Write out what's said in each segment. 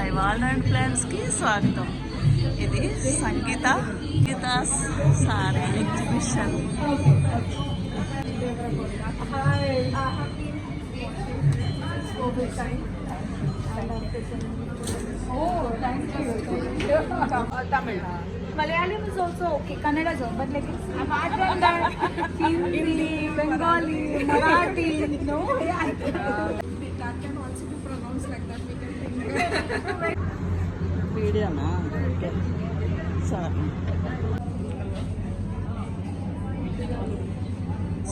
My world and ప్లాన్స్కి స్వాగతం ఇది Sangeetha Geetha sari exhibition Oh, thank you. Uh, Tamil. Malayalam is also okay. Kannada is but like it's apart from that, Hindi, Bengali, Marathi, no. That can also be pronounced like that. We can think. వీడియోనా okay sorry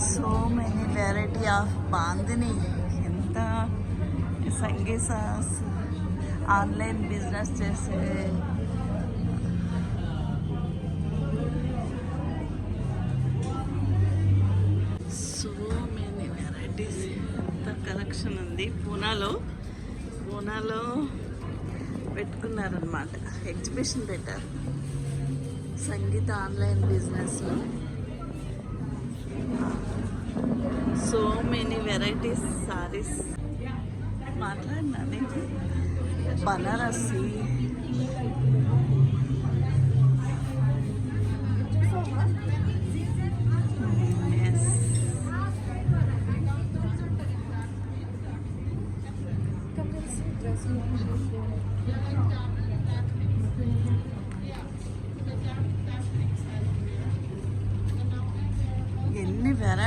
so many variety of bandhani ఎంత సంగీత online business చేసే collection ఉంది. పూనాలో పూనాలో పెట్టుకున్నారనమాట exhibition పెట్టారు. సంగీత online బిజినెస్లో so many varieties saris మాట్లాడినా నేను బనారసి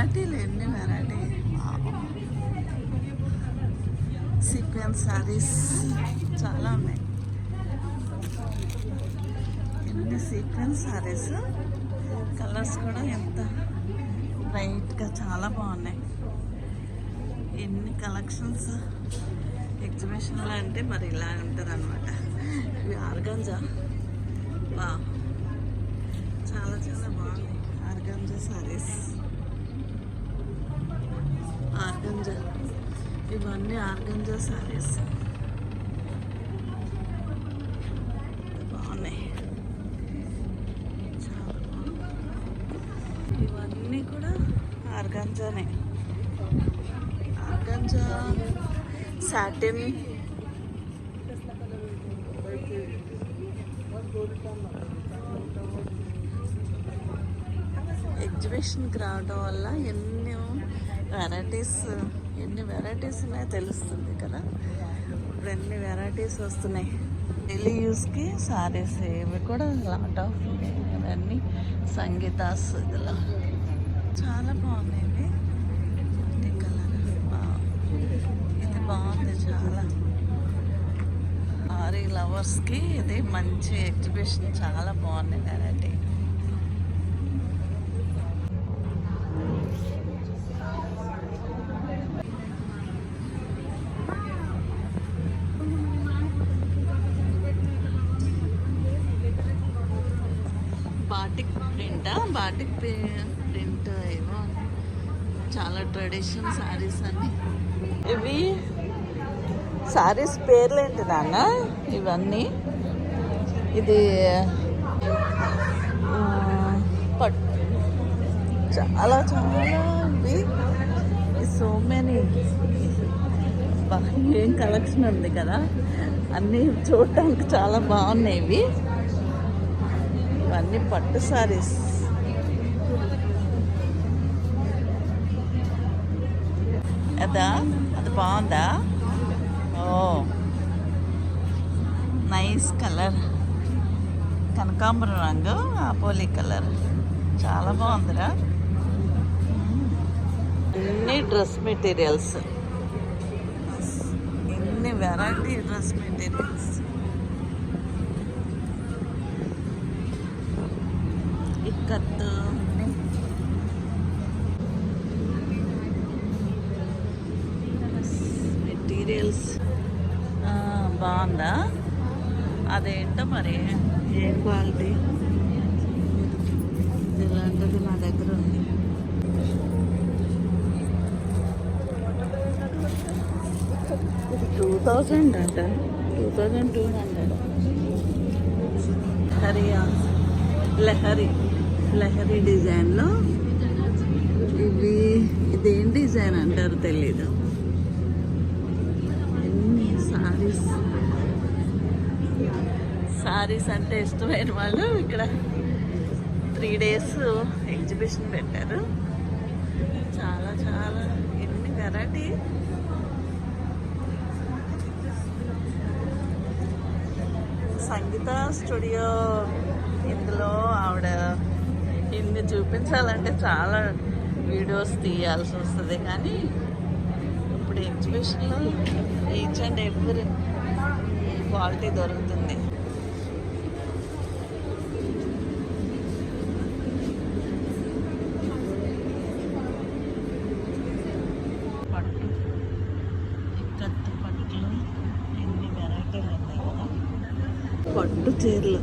వెరైటీలు ఎన్ని వెరైటీ. సీక్వెన్స్ సారీస్ చాలా ఉన్నాయి. ఎన్ని సీక్వెన్స్ సారీస్? కలర్స్ కూడా ఎంత బ్రైట్గా చాలా బాగున్నాయి. ఎన్ని కలెక్షన్స్? ఎగ్జిబిషన్లో అంటే మరి ఇలా ఉంటుంది అనమాట ఇవి ఆర్గంజా. బా చాలా చాలా బాగున్నాయి ఆర్గంజా సారీస్. ఆర్గంజా. ఇవన్నీ ఆర్గంజా సారీస్. బాగున్నాయి. చాలా బాగున్నాయి. ఇవన్నీ కూడా ఆర్గంజానే. Organza satin. ఎగ్జిబిషన్కి రావడం వల్ల ఎన్నో వెరైటీస్ ఎన్ని వెరైటీస్ ఉన్నాయో తెలుస్తుంది కదా. ఇప్పుడు ఎన్ని వెరైటీస్ వస్తున్నాయి? డైలీ యూస్కి సారీస్ ఇవి కూడా లాట్ ఆఫ్ ఉన్నాయి. ఇవన్నీ సంగీతాస్ ఇదిలో. చాలా బాగున్నాయి ఇవి. కలర్ ఇది బాగుంది చాలా. సారీ లవర్స్కి ఇది మంచి ఎగ్జిబిషన్ చాలా బాగుంది వెరైటీ బాటిక్ ప్రింటా? బాటిక్ ప్రింట్ ఏమో. చాలా ట్రెడిషన్ సారీస్ అన్ని ఇవి సారీస్ పేర్లు ఏంటి నాన్న? ఇవన్నీ. ఇది పట్టు చాలా చాలా ఇవి సో మెనీ ఏం కలెక్షన్ ఉంది కదా? అన్నీ చూడటానికి చాలా బాగున్నాయి ఇవి. ఇవన్నీ పట్టు సారీస్ అదా? అది బాగుందా? ఓ. నైస్ కలర్ కనకాంబరం రంగు ఆపోలీ కలర్ చాలా బాగుందిరా. అన్ని డ్రెస్ మెటీరియల్స్ ఎన్ని variety dress materials ikat materials బాగుందా? అదేంటో మరి? ఏ క్వాలిటీ ఇలాంటిది నా దగ్గర ఉంది. టూ థౌజండ్ అంట. టూ థౌజండ్ టూ హండ్రెడ్ హరియా లహరి. లహరి డిజైన్లో ఇవి ఇదేం డిజైన్ అంటారు తెలీదు. ఎన్ని సారీస్. సారీస్ అంటే ఇష్టమైన వాళ్ళు ఇక్కడ త్రీ డేస్ ఎగ్జిబిషన్ పెట్టారు. చాలా చాలా ఎన్ని వెరైటీ. సంగీత స్టూడియో ఇందులో ఆవిడ ఇన్ని చూపించాలంటే చాలా వీడియోస్ తీయాల్సి వస్తుంది. కానీ ఇప్పుడు ఎగ్జిబిషన్లో ఈచ్ అండ్ ఎవ్రీ క్వాలిటీ దొరుకుతుంది. పట్టు పట్టులు వెరైటీలు ఉన్నాయి పట్టు చీరలు.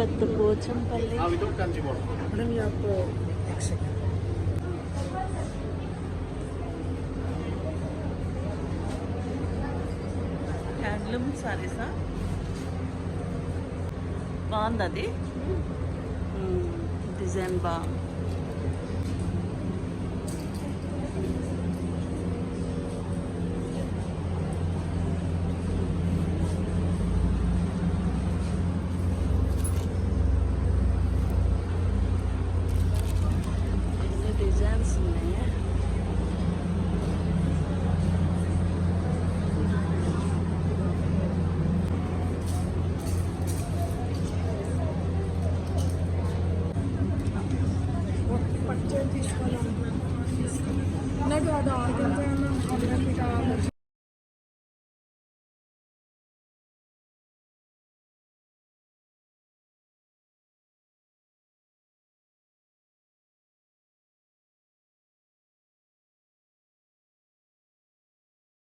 గత్తు పోచంపల్లి యాప్ హ్యాండ్లూమ్ సారీసా? బాగుంది అది? డిజైన్ బాగుంది 해줄 거예요.